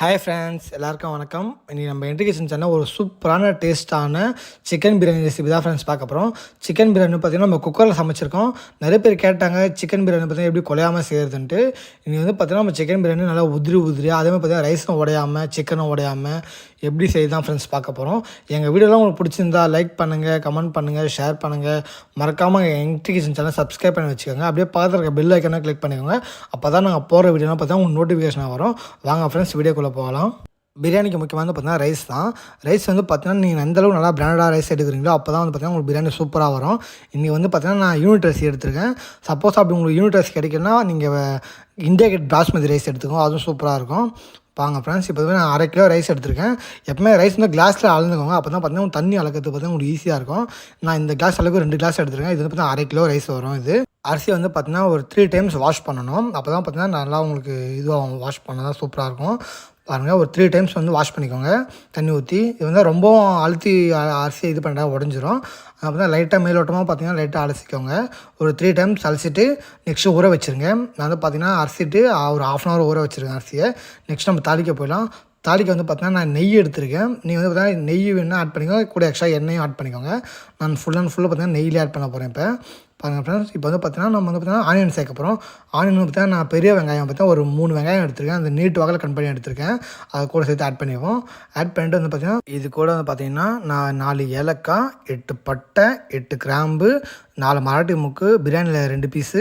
Hi friends எல்லாருக்கும் வணக்கம். இன்றைக்கி நம்ம இன்ட்ரிகேஷன் சேனல் ஒரு சூப்பரான டேஸ்ட்டான சிக்கன் பிரியாணி ரெசிபி தான் ஃப்ரெண்ட்ஸ் பார்க்க போகிறோம் சிக்கன் பிரியாணி பார்த்திங்கன்னா நம்ம குக்கரில் சமைச்சிருக்கோம். நிறைய பேர் கேட்டாங்க சிக்கன் பிரியாணி பார்த்தீங்கன்னா எப்படி குலையாமல் செய்கிறதுன்ட்டு இன்றைக்கி வந்து பார்த்திங்கன்னா நம்ம சிக்கன் பிரியாணி நல்லா உதிரி உதிரியாக அதே மாதிரி பார்த்தீங்கன்னா ரைஸும் உடையாமல் சிக்கனும் உடையாமல் எப்படி செய்து தான் ஃப்ரெண்ட்ஸ் பார்க்க போகிறோம் எங்கள் வீடியோலாம் உங்களுக்கு பிடிச்சிருந்தா லைக் பண்ணுங்கள் கமெண்ட் பண்ணுங்கள் ஷேர் பண்ணுங்கள் மறக்காமல் எங்கள் நோட்டிஃபிகேஷன் சேனல் சப்ஸ்கிரைப் பண்ணி வச்சுக்கோங்க. அப்படியே பார்த்து இருக்க பெல் ஐக்கனை கிளிக் பண்ணிக்கோங்க. அப்போ தான் நாங்கள் போகிற வீடியோலாம் பார்த்தா உங்களுக்கு நோட்டிஃபிகேஷனாக வரும். வாங்க ஃப்ரெண்ட்ஸ் வீடியோக்குள்ளே போகலாம். பிரியாணிக்கு முக்கியமானது பார்த்தீங்கன்னா ரைஸ் தான். ரைஸ் வந்து பார்த்தீங்கன்னா நீங்கள் எந்தளவுக்கு நல்லா பிராண்டடாக ரைஸ் எடுக்கிறீங்களோ அப்போ தான் வந்து பார்த்தீங்கன்னா உங்களுக்கு பிரியாணி சூப்பராக வரும். இன்றைக்கி வந்து பார்த்தீங்கன்னா நான் யூனிட் ரைஸ் எடுத்திருக்கேன். சப்போஸ் அப்படி உங்களுக்கு யூனிட் ரைஸ் கிடைக்குன்னா நீங்கள் இந்தியா கேட் பாஸ்மதி ரைஸ் எடுத்துக்கோங்க. அதுவும் சூப்பராக இருக்கும். வாங்க ஃப்ரெண்ட்ஸ் இப்போ வந்து நான் அரை கிலோ ரைஸ் எடுத்திருக்கேன். எப்பவுமே ரைஸ் வந்து கிளாஸில் அளந்துக்கோங்க. அப்போ தான் பார்த்தீங்கன்னா தண்ணி அளக்கிறது பார்த்தீங்கன்னா உங்களுக்கு ஈஸியாக இருக்கும். நான் இந்த கிளாஸ் அளவுக்கு ரெண்டு கிளாஸ் எடுத்திருக்கேன். இது வந்து பார்த்தீங்கன்னா அரை கிலோ ரைஸ் வரும் இது. அரிசி வந்து பார்த்தீங்கன்னா ஒரு த்ரீ டைம்ஸ் வாஷ் பண்ணணும். அப்போ தான் பார்த்தீங்கன்னா நல்லா உங்களுக்கு இதுவாகும். வாஷ் பண்ணால் தான் சூப்பராக இருக்கும். பாருங்கள் ஒரு த்ரீ டைம்ஸ் வந்து வாஷ் பண்ணிக்கோங்க. தண்ணி ஊற்றி இது வந்து ரொம்பவும் அழுத்தி அ- அரிசி இது பண்ணுறா உடஞ்சிரும். அப்போ தான் லைட்டாக மேலோட்டமாக பார்த்தீங்கன்னா லைட்டாக அலசிக்கோங்க. ஒரு த்ரீ டைம்ஸ் அலசிட்டு நெக்ஸ்ட்டு ஊற வச்சுருங்க. நான் வந்து பார்த்தீங்கன்னா அரிசிட்டு ஒரு ஆஃப் அன் ஹவர் ஊற வச்சுருக்கேன் அரிசியை. நெக்ஸ்ட் நம்ம தாளிக்க போயிடலாம். தாளிக்க வந்து பார்த்தீங்கன்னா நான் நெய் எடுத்திருக்கேன். நீங்கள் வந்து பார்த்தீங்கன்னா நெய் வேணால் ஆட் பண்ணிக்கோங்க. கூட எக்ஸ்ட்ரா எண்ணெயும் ஆட் பண்ணிக்கோங்க. நான் ஃபுல் அண்ட் ஃபுல்லாக பார்த்தீங்கன்னா நெய்யிலே ஆட் பண்ண போகிறேன் இப்போ. பாருங்கள் ஃப்ரெண்ட்ஸ் இப்போ வந்து பார்த்தீங்கன்னா நம்ம வந்து பார்த்தீங்கன்னா ஆனியன் சேர்க்க போகிறோம் ஆனியன் வந்து பார்த்தீங்கன்னா நான் பெரிய வெங்காயம் பார்த்தீங்கன்னா ஒரு மூணு வெங்காயம் எடுத்திருக்கேன். அந்த நீட் வகையில் கட் பண்ணி எடுத்திருக்கேன். அது கூட சேர்த்து ஆட் பண்ணிடுவோம். ஆட் பண்ணிட்டு வந்து பார்த்தீங்கன்னா இது கூட வந்து பார்த்தீங்கன்னா நான் நாலு ஏலக்காய் எட்டு பட்டை எட்டு கிராம்பு நாலு மராட்டி முக்கு பிரியாணியில் ரெண்டு பீஸு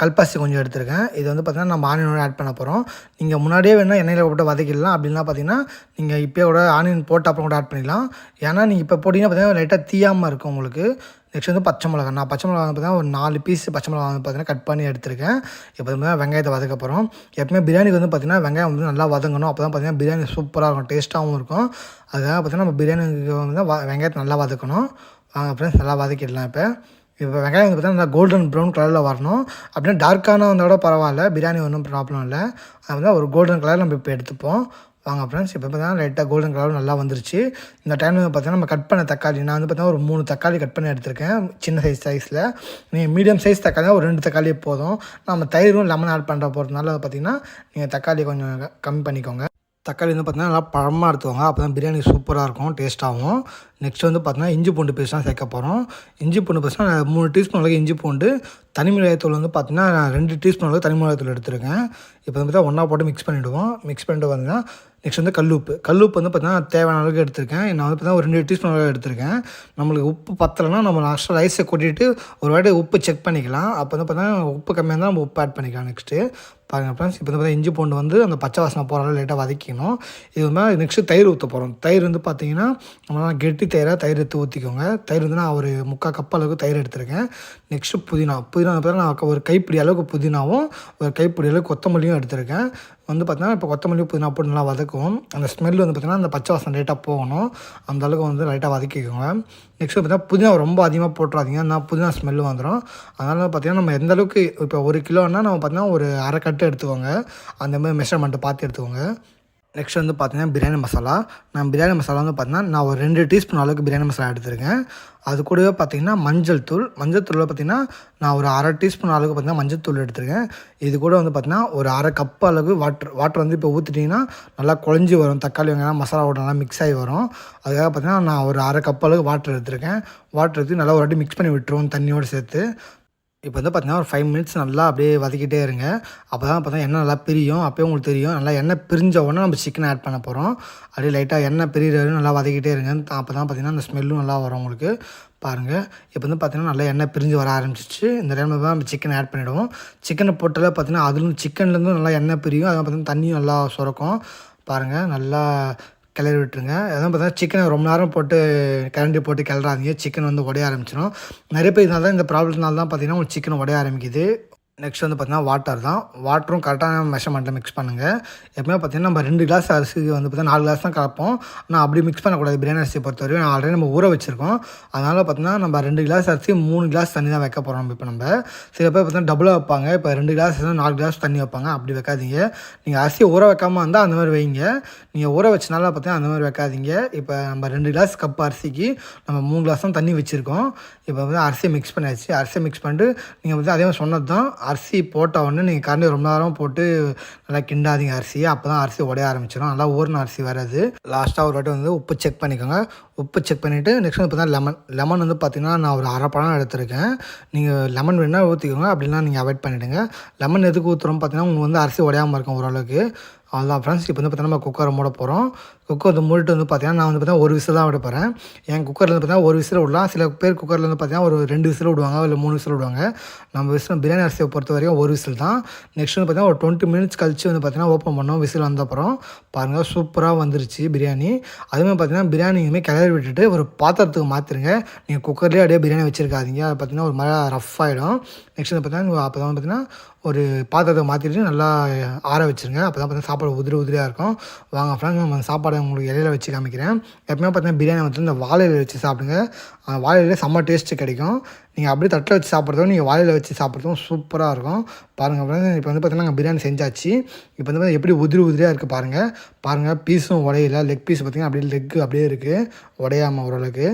கல்பாசி கொஞ்சம் எடுத்திருக்கேன். இது வந்து பார்த்திங்கன்னா நம்ம ஆனியனோட ஆட் பண்ண போகிறோம் நீங்கள் முன்னாடியே வேணால் எண்ணெயில் போட்டு வதக்கிடலாம். அப்படின்னா பார்த்தீங்கன்னா நீங்கள் இப்போ கூட ஆனியன் போட்டு அப்புறம் கூட ஆட் பண்ணிடலாம். ஏன்னா நீங்கள் இப்போ போட்டிங்கன்னா பார்த்தீங்கன்னா லைட்டாக தீயாமல் இருக்கும் உங்களுக்கு. நெக்ஸ்ட் வந்து பச்சை மிளகா நான் பச்சை மிளகா வந்து பார்த்தீங்கன்னா ஒரு நாலு பீஸ் பச்சை மிளகா வந்து பார்த்தீங்கன்னா கட் பண்ணி எடுத்திருக்கேன். இப்போ வந்து வெங்காயத்தை வதக்க போகிறோம் எப்பவுமே பிரியாணிக்கு வந்து பார்த்தீங்கன்னா வெங்காயம் வந்து நல்லா வதங்கணும். அப்போ தான் பார்த்தீங்கன்னா பிரியாணி சூப்பராக இருக்கும் டேஸ்ட்டாகவும் இருக்கும். அதுக்காக பார்த்தீங்கன்னா நம்ம பிரியாணிக்கு வந்து வ- வெங்காயத்தை நல்லா வதக்கணும். வாங்க ஃப்ரெண்ட்ஸ் நல்லா வதக்கிடலாம் இப்போ. இப்போ வெங்காயம் வந்து பார்த்தீங்கன்னா நல்லா கோல்டன் ப்ரௌன் கலரில் வரணும். அப்படின்னா டார்க்கான வந்தோட பரவாயில்ல பிரியாணி ஒன்றும் ப்ராப்ளம் இல்லை. அது வந்து ஒரு கோல்டன் கலர் நம்ம இப்போ எடுத்துப்போம். வாங்க ஃப்ரெண்ட்ஸ் இப்போ பார்த்தீங்கன்னா லைட்டாக கோல்டன் கலர் நல்லா வந்துருச்சு. இந்த டைமில் வந்து பார்த்தீங்கன்னா நம்ம கட் பண்ண தக்காளி நான் வந்து பார்த்தீங்கன்னா ஒரு மூணு தக்காளி கட் பண்ணி எடுத்திருக்கேன். சின்ன சைஸ் சைஸில் நீங்கள் மீடியம் சைஸ் தக்காளி ஒரு ரெண்டு தக்காளியே போதும். நம்ம தயிரும் லெமன் ஆட் பண்ணுற போகிறதுனால பார்த்தீங்கன்னா நீங்கள் தக்காளி கொஞ்சம் கம்மி பண்ணிக்கோங்க. தக்காளி வந்து பார்த்தீங்கன்னா நல்லா பழமாக எடுத்துவாங்க அப்போ தான் பிரியாணி சூப்பராக இருக்கும் டேஸ்ட்டாகவும் நெக்ஸ்ட் வந்து பார்த்தீங்கன்னா இஞ்சி பூண்டு பேஸ்ட் தான் சேர்க்க போகிறோம் இஞ்சி பூண்டு பேஸ்ட்னா மூணு டீஸ்பூன் அளவுக்கு இஞ்சி பூண்டு. தனி மிளகாய்த்தூள் வந்து பார்த்தீங்கன்னா நான் ரெண்டு டீஸ்பூன் அளவுக்கு தனி மிளகாய்த்தூள் எடுத்துருக்கேன். இப்போ வந்து பார்த்தா ஒன்றா போட்டு மிக்ஸ் பண்ணிவிடுவோம் மிக்ஸ் பண்ணிட்டு வந்தீங்கன்னா நெக்ஸ்ட் வந்து கல்லுப்பு. கல்லுப்பு வந்து பார்த்தீங்கன்னா தேவையான அளவுக்கு எடுத்திருக்கேன். நான் வந்து பார்த்தீங்கன்னா ஒரு ரெண்டு டீஸ்பூன் அளவு எடுத்திருக்கேன். நம்மளுக்கு உப்பு பத்தலைன்னா நம்ம லாஸ்ட்டாக ரைஸை கொட்டிட்டு ஒரு வாட்டி உப்பு செக் பண்ணிக்கலாம். அப்போ வந்து பார்த்தீங்கன்னா உப்பு கம்மியாக இருந்தால் நம்ம உப்பு ஆட் பண்ணிக்கலாம் நெக்ஸ்ட்டு பாருங்கள் ஃப்ரெண்ட்ஸ் இப்போ வந்து இஞ்சி பூண்டு வந்து அந்த பச்சை வாசனை போகிற அளவு லைட்டாக வதக்கிக்கணும். இது மாதிரி நெக்ஸ்ட்டு தயிர் ஊற்ற போகிறோம் தயிர் வந்து பார்த்தீங்கன்னா நம்ம கெட்டி தயிராக தயிர் எடுத்து ஊற்றிக்கோங்க தயிர் வந்து நான் ஒரு முக்கால் கப் அளவுக்கு தயிர் எடுத்திருக்கேன். நெக்ஸ்ட்டு புதினா. புதினா பார்த்தா பார்த்தீங்கன்னா நான் ஒரு கைப்பிடி அளவுக்கு புதினாவும் ஒரு கைப்பிடி அளவுக்கு கொத்தமல்லியும் எடுத்திருக்கேன். வந்து பார்த்தீங்கன்னா இப்போ கொத்தமல்லி புதினா போட்டு நல்லா வதக்கும் அந்த ஸ்மெல் வந்து பார்த்திங்கன்னா அந்த பச்சை வாசனை லைட்டாக போகணும். அந்த அளவுக்கு வந்து லைட்டாக வதக்கிக்கோங்க. நெக்ஸ்ட் பார்த்தீங்கன்னா புதினா ரொம்ப அதிகமாக போட்டுறாதீங்க. நான் புதினா ஸ்மெல்லு வந்துடும் அதனால் பார்த்தீங்கன்னா நம்ம எந்த அளவுக்கு இப்போ ஒரு கிலோன்னா நம்ம பார்த்தீங்கன்னா ஒரு அரை கட்டு எடுத்துக்கோங்க. அந்த மாதிரி மெஷர்மெண்ட்டை பார்த்து எடுத்துக்கோங்க. நெக்ஸ்ட் வந்து பார்த்தீங்கன்னா பிரியாணி மசாலா. நான் பிரியாணி மசாலா வந்து பார்த்தீங்கன்னா நான் ஒரு ரெண்டு டீஸ்பூன் அளவுக்கு பிரியாணி மசாலா எடுத்துருக்கேன். அது கூடவே பார்த்தீங்கன்னா மஞ்சள் தூள். மஞ்சள் தூளில் பார்த்தீங்கன்னா நான் ஒரு அரை டீஸ்பூன் அளவுக்கு பார்த்தீங்கன்னா மஞ்சள் தூள் எடுத்திருக்கேன். இது கூட வந்து பார்த்திங்கன்னா ஒரு அரை கப் அளவுக்கு வாட்டர் வாட்டர் வந்து இப்போ ஊற்றிட்டிங்கன்னா நல்லா குழஞ்சி வரும். தக்காளி வெங்காயம் மசாலாவோட நல்லா மிக்ஸ் ஆகி வரும். அதுக்காக பார்த்தீங்கன்னா நான் ஒரு அரை கப் அளவுக்கு வாட்டர் எடுத்துருக்கேன். வாட்டர் எடுத்து நல்லா ஒரு வாட்டி மிக்ஸ் பண்ணி விட்டுருவோம் தண்ணியோடு சேர்த்து. இப்போ வந்து பார்த்திங்கன்னா ஒரு ஃபைவ் மினிட்ஸ் நல்லா அப்படியே வதக்கிட்டே இருங்க. அப்போ தான் பார்த்தா எண்ணெய் நல்லா பிரியும். அப்போயே உங்களுக்கு தெரியும். நல்லா எண்ணெய் பிரிஞ்ச உடனே நம்ம சிக்கன் ஆட் பண்ண போகிறோம் அப்படியே லைட்டாக எண்ணெய் பிரிகிற வரையும் நல்லா வதக்கிட்டே இருங்க. அப்போ தான் பார்த்தீங்கன்னா அந்த ஸ்மெல்லும் நல்லா வரும் உங்களுக்கு. பாருங்கள் இப்போ வந்து பார்த்திங்கன்னா நல்லா எண்ணெய் பிரிஞ்சு வர ஆரம்பிச்சிச்சு இந்த டைமில் தான் நம்ம சிக்கன் ஆட் பண்ணிவிடுவோம் சிக்கனை போட்டாலே பார்த்தீங்கன்னா அதுலேருந்து சிக்கன்லேருந்து நல்லா எண்ணெய் பிரியும். அதெல்லாம் பார்த்தீங்கன்னா தண்ணியும் நல்லா சுரக்கும். பாருங்கள் நல்லா கிளறி விட்டுருங்க அதான் பார்த்தீங்கன்னா சிக்கனை ரொம்ப நேரம் போட்டு கரண்டி போட்டு கிளறாதீங்க. சிக்கன் வந்து உடைய ஆரம்பிச்சிடும் நிறைய பேர் இதனால தான் இந்த ப்ராப்ளம்னால தான் பார்த்தீங்கன்னா உங்களுக்கு சிக்கன் உடைய ஆரம்பிக்குது. நெக்ஸ்ட் வந்து பார்த்தீங்கன்னா வாட்டர் தான். வாட்டரும் கரெக்டான மெஷர்மெண்ட்டில் மிக்ஸ் பண்ணுங்கள் எப்பவுமே பார்த்தீங்கன்னா நம்ம ரெண்டு கிளாஸ் அரிசிக்கு வந்து பார்த்தீங்கன்னா நாலு கிளாஸ் தான் கலப்போம். ஆனால் அப்படி மிக்ஸ் பண்ணக்கூடாது பிரியாணி அரிசி பொறுத்தவரைக்கும். நான் ஆல்ரெடி நம்ம ஊற வச்சுருக்கோம். அதனால் பார்த்தீங்கன்னா நம்ம ரெண்டு கிளாஸ் அரிசி மூணு கிளாஸ் தண்ணி தான் வைக்க போகிறோம் இப்போ நம்ம. சில பேர் பார்த்தீங்கன்னா டபுளாக வைப்பாங்க. இப்போ ரெண்டு கிளாஸ் நாலு கிளாஸ் தண்ணி வைப்பாங்க. அப்படி வைக்காதீங்க. நீங்கள் அரிசியை ஊற வைக்காமல் இருந்தால் அந்த மாதிரி வைங்க. நீங்கள் ஊற வச்சனால பார்த்தீங்கன்னா அந்த மாதிரி வைக்காதீங்க. இப்போ நம்ம ரெண்டு கிளாஸ் கப் அரிசிக்கு நம்ம மூணு கிளாஸ் தான் தண்ணி வச்சுருக்கோம். இப்போ வந்து அரிசியை மிக்ஸ் பண்ணியாச்சு. அரிசியை மிக்ஸ் பண்ணிட்டு நீங்கள் வந்து அதே மாதிரி சொன்னது தான் அரிசி போட்ட உடனே நீங்கள் கரண்டி ரொம்ப நேரம் போட்டு நல்லா கிண்டாதீங்க அரிசியை. அப்போ தான் அரிசி உடைய ஆரம்பிச்சிடும் நல்லா ஊறின அரிசி வராது. லாஸ்ட்டாக ஒரு வாட்டி வந்து உப்பு செக் பண்ணிக்கோங்க. உப்பு செக் பண்ணிவிட்டு நெக்ஸ்ட் இப்போ தான் லெமன் லெமன் வந்து பார்த்திங்கன்னா நான் ஒரு அரை பழம் எடுத்திருக்கேன். நீங்கள் லெமன் வேணால் ஊற்றிக்கோங்க அப்படின்னா நீங்கள் அவாய்ட் பண்ணிவிடுங்க லெமன் எதுக்கு ஊற்றுறோம் பார்த்தீங்கன்னா உங்களுக்கு வந்து அரிசி உடையாமல் இருக்கும் ஓரளவுக்கு. அவ்வளோதான் ஃப்ரெண்ட்ஸ் இப்போ வந்து பார்த்தீங்கன்னா நம்ம குக்கரை மூட போகிறோம் குக்கர் வந்து மூடிட்டு வந்து பார்த்தீங்கன்னா நான் வந்து பார்த்தீங்கன்னா ஒரு விசில் தான் விட போகிறேன் என் குக்கரில் வந்து பார்த்தீங்கன்னா ஒரு விசில் விடலாம். சில பேர் குக்கரில் வந்து பார்த்தீங்கன்னா ஒரு ரெண்டு விசில் விடுவாங்க இல்லை மூணு விசில் விடுவாங்க. நம்ம விசில் பிரியாணி அரிசியை பொறுத்த வரைக்கும் ஒரு விசில் தான். நெக்ஸ்ட் வந்து பார்த்தீங்கன்னா ஒரு டுவெண்ட்டி மினிட்ஸ் கழிச்சு வந்து பார்த்தீங்கன்னா ஓப்பன் பண்ணோம் விசில் வந்த அப்புறம். பாருங்கள் சூப்பராக வந்துருச்சு பிரியாணி. அதுமாதிரி பார்த்தீங்கன்னா பிரியாணியுமே கிளறி விட்டுட்டு ஒரு பாத்திரத்துக்கு மாற்றிருங்க நீங்கள் குக்கர்லேயே அப்படியே பிரியாணி வச்சுருக்காதீங்க. அது பார்த்தீங்கன்னா ஒரு மாதிரி ரஃப் ஆகிடும் நெக்ஸ்ட் வந்து பார்த்தீங்கன்னா அப்போ தான் பார்த்தீங்கன்னா ஒரு பாத்திரத்தை மாற்றிட்டு நல்லா ஆற வச்சுருங்க. அப்போ தான் பார்த்தீங்கன்னா சாப்பாடு உதிரி உதிரியாக இருக்கும். வாங்க ஃப்ரெண்ட்ஸ் நம்ம சாப்பாடு உங்களுக்கு இலையில வச்சு காமிக்கிறேன். எப்பவுமே பார்த்தீங்கன்னா பிரியாணி வந்து இந்த வாழை இலையில வச்சு சாப்பிடுங்க. வாழை இலையில செம்ம டேஸ்ட்டு கிடைக்கும். நீங்கள் அப்படியே தட்டில் வச்சு சாப்பிட்றதும் நீங்கள் வாழையில வச்சு சாப்பிட்றதும் சூப்பராக இருக்கும். பாருங்கள் அப்புறம் இப்போ வந்து பார்த்தீங்கன்னா நாங்கள் பிரியாணி செஞ்சாச்சு. இப்போ வந்து பார்த்தீங்கன்னா எப்படி உதிரி உதிரியாக இருக்குது பாருங்கள் பாருங்கள் பீஸும் உடையில. லெக் பீஸ் பார்த்தீங்கன்னா அப்படியே லெக்கு அப்படியே இருக்குது உடையாமல் ஓரளவுக்கு.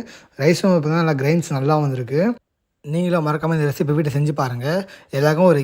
ரைஸும் பார்த்திங்கன்னா நல்லா கிரைன்ஸ் நல்லா வந்திருக்கு. நீங்களும் மறக்காமல் இந்த ரெசிபி வீட்டை செஞ்சு பாருங்கள் எல்லாருக்கும் ஒரு